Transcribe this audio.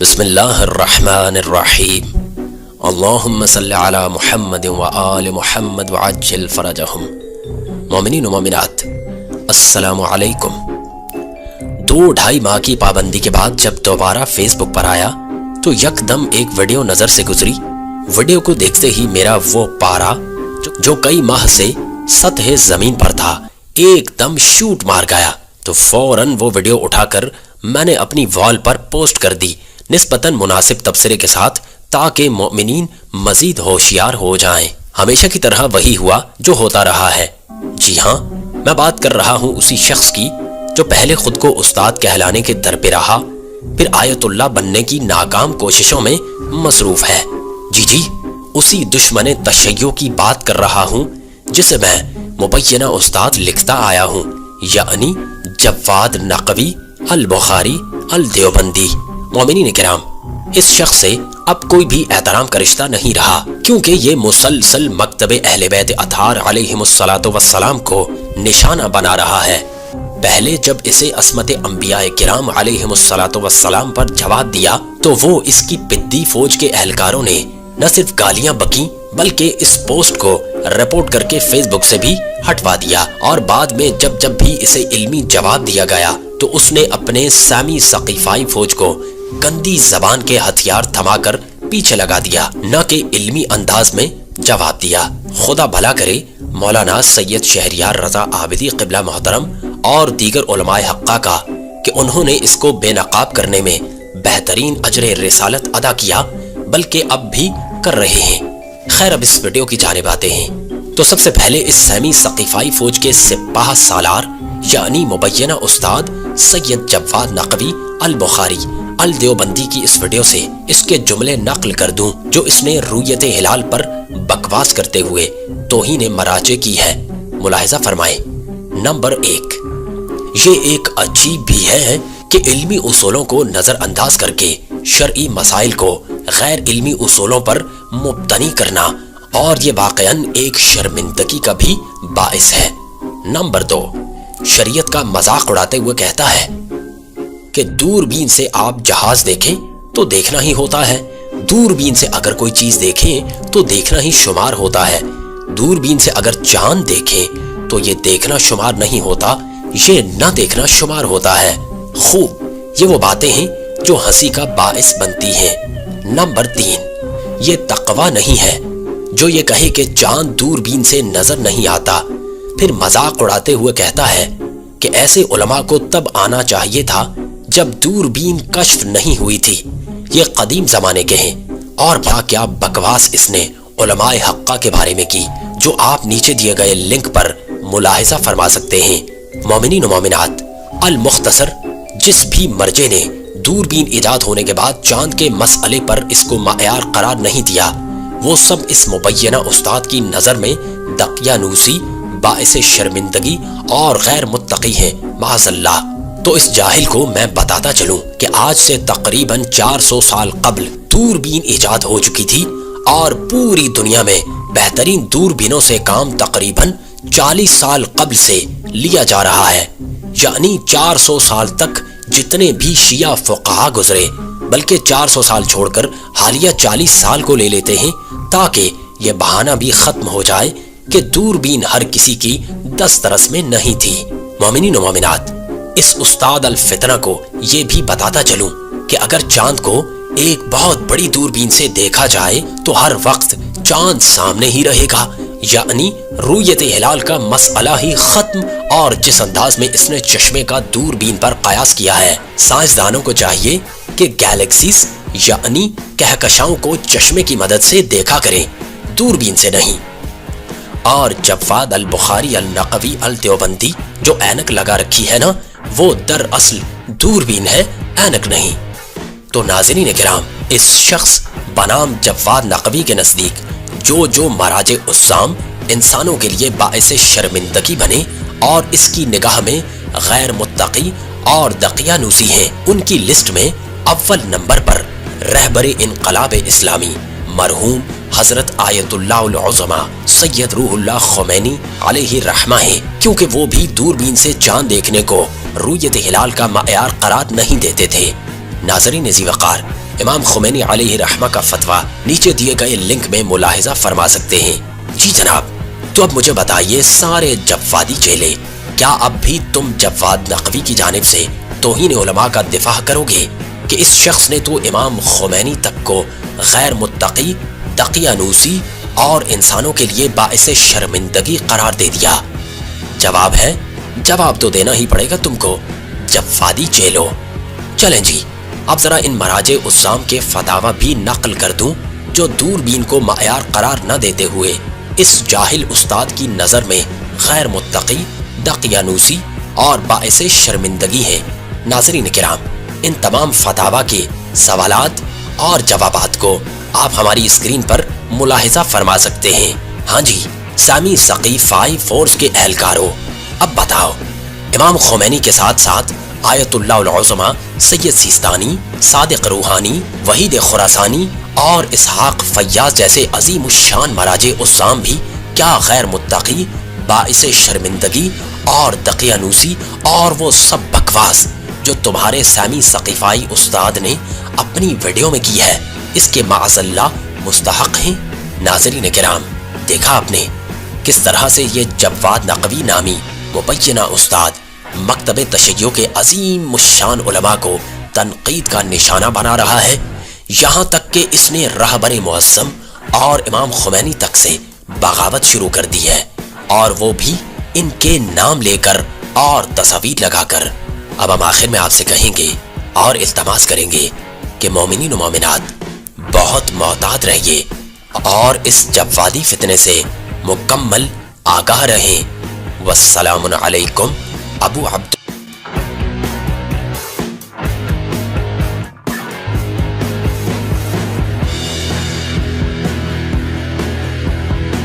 بسم اللہ الرحمن الرحیم۔ اللہم صلی علی محمد و آل محمد وعجل فرجہم۔ مومنین و مومنات، السلام علیکم۔ دو ڈھائی ماہ کی پابندی کے بعد جب دوبارہ فیس بک پر آیا، تو یک دم ایک ویڈیو نظر سے گزری۔ ویڈیو کو دیکھتے ہی میرا وہ پارا، جو کئی ماہ سے سطح زمین پر تھا، ایک دم شوٹ مار گیا۔ تو فوراً وہ ویڈیو اٹھا کر میں نے اپنی وال پر پوسٹ کر دی۔ نسبتاً مناسب تبصرے کے ساتھ تاکہ مومنین مزید ہوشیار ہو جائیں۔ ہمیشہ کی طرح وہی ہوا جو ہوتا رہا ہے۔ جی ہاں میں بات کر رہا ہوں اسی شخص کی جو پہلے خود کو استاد کہلانے کے در پہ رہا، پھر آیت اللہ بننے کی ناکام کوششوں میں مصروف ہے۔ جی جی اسی دشمن تشیع کی بات کر رہا ہوں، جسے میں مبینہ استاد لکھتا آیا ہوں یعنی جواد نقوی، البخاری، الدیوبندی۔ مومنین کرام، اس شخص سے اب کوئی بھی احترام کا رشتہ نہیں رہا، کیونکہ یہ مسلسل مکتب اہل بیت اتھار علیہ والسلام کو نشانہ بنا رہا ہے۔ پہلے جب اسے عصمت انبیاء کرام علیہ والسلام پر جواب دیا، تو وہ اس کی پدی فوج کے اہلکاروں نے نہ صرف گالیاں بکی بلکہ اس پوسٹ کو رپورٹ کر کے فیس بک سے بھی ہٹوا دیا۔ اور بعد میں جب جب بھی اسے علمی جواب دیا گیا، تو اس نے اپنے سامی سقیفائی فوج کو گندی زبان کے ہتھیار تھما کر پیچھے لگا دیا، نہ کہ علمی انداز میں جواب دیا۔ خدا بھلا کرے، مولانا سید شہریار رضا عابدی قبلہ محترم اور دیگر علماء حقہ کا کہ انہوں نے اس کو بے نقاب کرنے میں بہترین اجر رسالت ادا کیا، بلکہ اب بھی کر رہے ہیں۔ خیر، اب اس ویڈیو کی جانب آتے ہیں۔ تو سب سے پہلے اس سیمی سقیفائی فوج کے سپاہ سالار یعنی مبینہ استاد سید جواد نقوی البخاری الدیوبندی کی اس ویڈیو سے اس کے جملے نقل کر دوں، جو اس نے رویت ہلال پر بکواس کرتے ہوئے توہین مراجے کی ہے۔ ملاحظہ فرمائیں۔ نمبر ایک۔ یہ ایک عجیب بھی ہے کہ علمی اصولوں کو نظر انداز کر کے شرعی مسائل کو غیر علمی اصولوں پر مبتنی کرنا اور یہ واقعاً ایک شرمندگی کا بھی باعث ہے۔ نمبر دو۔ شریعت کا مذاق اڑاتے ہوئے کہتا ہے کہ دوربین سے آپ جہاز دیکھیں تو دیکھنا ہی ہوتا ہے۔ دوربین سے اگر کوئی چیز دیکھیں تو دیکھنا ہی شمار ہوتا ہے۔ دوربین سے اگر چاند دیکھیں تو یہ دیکھنا شمار نہیں ہوتا، یہ نہ دیکھنا شمار ہوتا ہے۔ خوب، یہ وہ باتیں ہیں جو ہنسی کا باعث بنتی ہیں۔ نمبر تین، یہ تقوی نہیں ہے۔ جو یہ کہے کہ چاند دوربین سے نظر نہیں آتا، پھر مذاق اڑاتے ہوئے کہتا ہے کہ ایسے علماء کو تب آنا چاہیے تھا جب دوربین کشف نہیں ہوئی تھی، یہ قدیم زمانے کے ہیں۔ اور کیا کیا بکواس اس نے علماء حقہ کے بارے میں کی، جو آپ نیچے دیے گئے لنک پر ملاحظہ فرما سکتے ہیں۔ مومنین و مومنات، المختصر، جس بھی مرجے نے دوربین ایجاد ہونے کے بعد چاند کے مسئلے پر اس کو معیار قرار نہیں دیا، وہ سب اس مبینہ استاد کی نظر میں دقیانوسی، باعث شرمندگی اور غیر متقی ہیں۔ معاذ اللہ۔ تو اس جاہل کو میں بتاتا چلوں کہ آج سے تقریباً چار سو سال قبل دوربین ایجاد ہو چکی تھی اور پوری دنیا میں بہترین دوربینوں سے کام تقریباً چالیس سال قبل سے لیا جا رہا ہے۔ یعنی چار سو سال تک جتنے بھی شیعہ فقہا گزرے، بلکہ چار سو سال چھوڑ کر حالیہ چالیس سال کو لے لیتے ہیں تاکہ یہ بہانہ بھی ختم ہو جائے کہ دوربین ہر کسی کی دسترس میں نہیں تھی۔ مومنین و مومنات اس استاد الفتنہ کو یہ بھی بتاتا چلوں کہ اگر چاند کو ایک بہت بڑی دوربین سے دیکھا جائے تو ہر وقت چاند سامنے ہی رہے گا یعنی رویت ہلال کا مسئلہ ہی ختم اور جس انداز میں اس نے چشمے کا دوربین پر قیاس کیا ہے۔ سائنسدانوں کو چاہیے کہ گیلیکسیز یعنی کہکشاؤں کو چشمے کی مدد سے دیکھا کریں، دوربین سے نہیں۔ اور جواد البخاری النقوی الدیوبندی جو اینک لگا رکھی ہے نا وہ در اصل دوربین ہے، اینک نہیں۔ تو ناظرین کرام، اس شخص بنام جواد نقوی کے نزدیک جو جو مراج اسام انسانوں کے لیے باعث شرمندگی بنے اور اس کی نگاہ میں غیر متقی اور دقیانوسی ہیں۔ ان کی لسٹ میں اول نمبر پر رہبر انقلاب اسلامی مرحوم حضرت آیت اللہ العظمہ سید روح اللہ خمینی علیہ رحمہ ہے کیونکہ وہ بھی دوربین سے چاند دیکھنے کو رویت ہلال کا معیار قرار نہیں دیتے تھے۔ ناظرین وقار، امام خمینی علیہ رحمہ کا فتویٰ نیچے دیے گئے لنک میں ملاحظہ فرما سکتے ہیں۔ جی جناب، تو اب مجھے بتائیے سارے جوادی چیلے، کیا اب بھی تم جواد نقوی کی جانب سے توہین علماء کا دفاع کرو گے کہ اس شخص نے تو امام خمینی تک کو غیر متقی تقیانوسی اور انسانوں کے لیے باعث شرمندگی قرار دے دیا؟ جواب ہے جواب تو دینا ہی پڑے گا تم کو جوادی چیلو چلیں جی اب ذرا ان مراج اسام کے فتاوہ بھی نقل کر دوں، جو دور بین کو معیار قرار نہ دیتے ہوئے اس جاہل استاد کی نظر میں غیر متقی، دقیانوسی اور باعث شرمندگی ہے ناظرین کرام، ان تمام فتاوہ کے سوالات اور جوابات کو آپ ہماری اسکرین پر ملاحظہ فرما سکتے ہیں۔ ہاں جی سامی سقی فائی فورس کے اہلکاروں۔ اب بتاؤ، امام خمینی کے ساتھ ساتھ آیت اللہ العظمہ سید سیستانی، صادق روحانی، وحید خراسانی اور اسحاق فیاض جیسے عظیم الشان مراج اسام بھی کیا غیر متقی، باعث شرمندگی اور دقیانوسی اور وہ سب بکواس جو تمہارے سامی ثقیفائی استاد نے اپنی ویڈیو میں کی ہے، اس کے معذ اللہ مستحق ہیں ناظرین کرام۔ دیکھا آپ نے، کس طرح سے یہ جواد نقوی نامی مبینہ استاد، مکتب تشیع کے عظیم مشان علماء کو تنقید کا نشانہ بنا رہا ہے۔ یہاں تک کہ اس نے رہبر معظم اور امام خمینی تک سے بغاوت شروع کر دی ہے اور وہ بھی ان کے نام لے کر اور تصاویر لگا کر۔ اب ہم آخر میں آپ سے کہیں گے اور التماس کریں گے کہ مومنین و مومنات بہت محتاط رہیے اور اس جوادی فتنے سے مکمل آگاہ رہیں۔ والسلام عليكم. أبو عبد